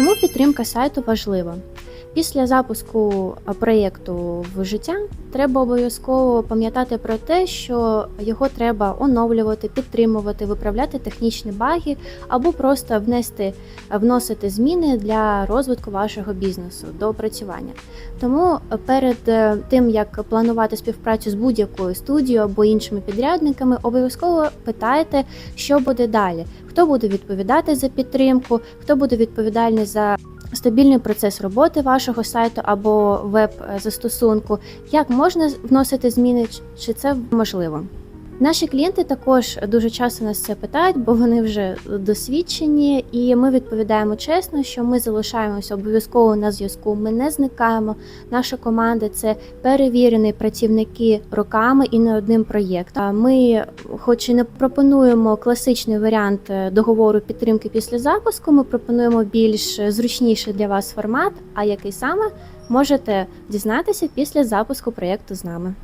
Чому підтримка сайту важлива? Після запуску проєкту в життя треба обов'язково пам'ятати про те, що його треба оновлювати, підтримувати, виправляти технічні баги або просто внести вносити зміни для розвитку вашого бізнесу до опрацювання. Тому перед е, тим як планувати співпрацю з будь-якою студією або іншими підрядниками, обов'язково питайте, що буде далі, хто буде відповідати за підтримку, хто буде відповідальний за стабільний процес роботи вашого сайту або веб-застосунку, як можна вносити зміни, чи це можливо. Наші клієнти також дуже часто нас це питають, бо вони вже досвідчені, і ми відповідаємо чесно, що ми залишаємося обов'язково на зв'язку. Ми не зникаємо. Наша команда це перевірені працівники роками і не одним проєктом. Ми, хоч і не пропонуємо класичний варіант е, договору підтримки після запуску, ми пропонуємо більш зручніший для вас формат. А який саме можете дізнатися після запуску проєкту з нами.